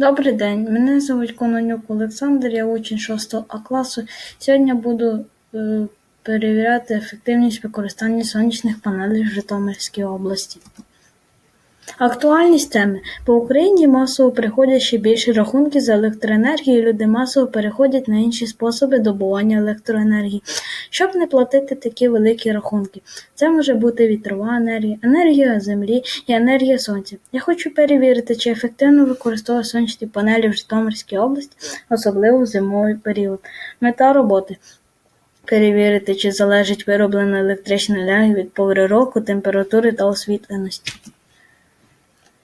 Добрий день, мене звуть Кононюк Олександр, я учень 6 А класу. Сьогодні буду е, перевіряти ефективність використання сонячних панелей в Житомирській області. Актуальність теми. По Україні масово приходять ще більше рахунки за електроенергію, люди масово переходять на інші способи добування електроенергії, щоб не платити такі великі рахунки. Це може бути вітрова енергія, енергія землі і енергія сонця. Я хочу перевірити, чи ефективно використовують сонячні панелі в Житомирській області, особливо в зимовий період. Мета роботи. Перевірити, чи залежить вироблена електрична енергія від пори року, температури та освітленості.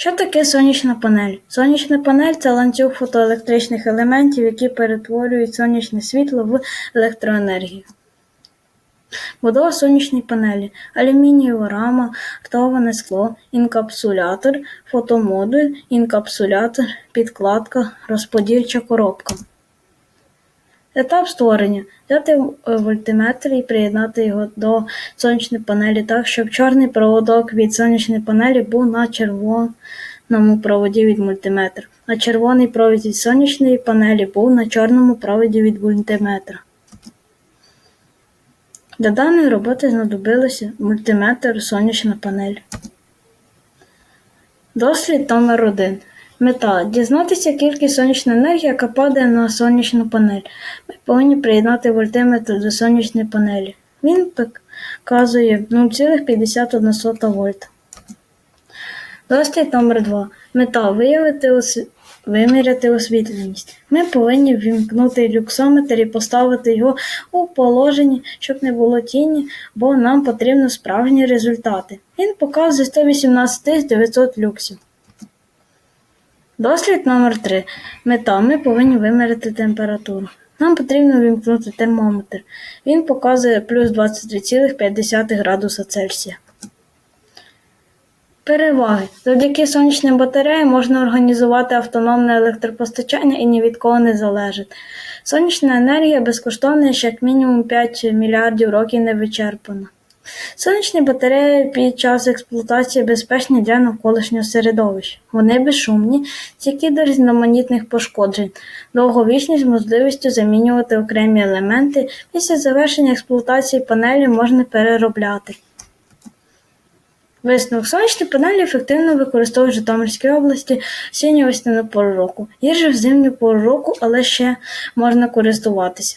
Що таке сонячна панель? Сонячна панель це ланцюг фотоелектричних елементів, які перетворюють сонячне світло в електроенергію. Будова сонячної панелі, алюмінієва рама, ртоване скло, інкапсулятор, фотомодуль, інкапсулятор, підкладка, розподільча коробка. Етап створення. Взяти е, вольтметр і приєднати його до сонячної панелі так, щоб чорний проводок від сонячної панелі був на червоному проводі від мультиметра, а червоний провід від сонячної панелі був на чорному проводі від мультиметра. Для даної роботи знадобилося мультиметр сонячна панель. Дослід номер 1 Мета дізнатися кількість сонячної енергії, яка падає на сонячну панель. Ми повинні приєднати вольтиметр до сонячної панелі. Він показує 0,51 вольт. Дослід номер 2 Мета виявити ос... виміряти освітленість. Ми повинні ввімкнути люксометр і поставити його у положенні, щоб не було тіні, бо нам потрібні справжні результати. Він показує 118 900 люксів. Дослід номер 3 Мета. Ми повинні виміряти температуру. Нам потрібно вимкнути термометр. Він показує плюс 23,5 градуса Цельсія. Переваги. Завдяки сонячним батареям можна організувати автономне електропостачання і ні від кого не залежить. Сонячна енергія безкоштовна, ще як мінімум 5 мільярдів років не вичерпана. Сонячні батареї під час експлуатації безпечні для навколишнього середовища. Вони безшумні, стійкі до різноманітних пошкоджень, довговічність з можливістю замінювати окремі елементи. Після завершення експлуатації панелі можна переробляти. Висновок сонячні панелі ефективно використовують в Житомирській області осінню весняну пору року. Є в зимню пору року, але ще можна користуватися.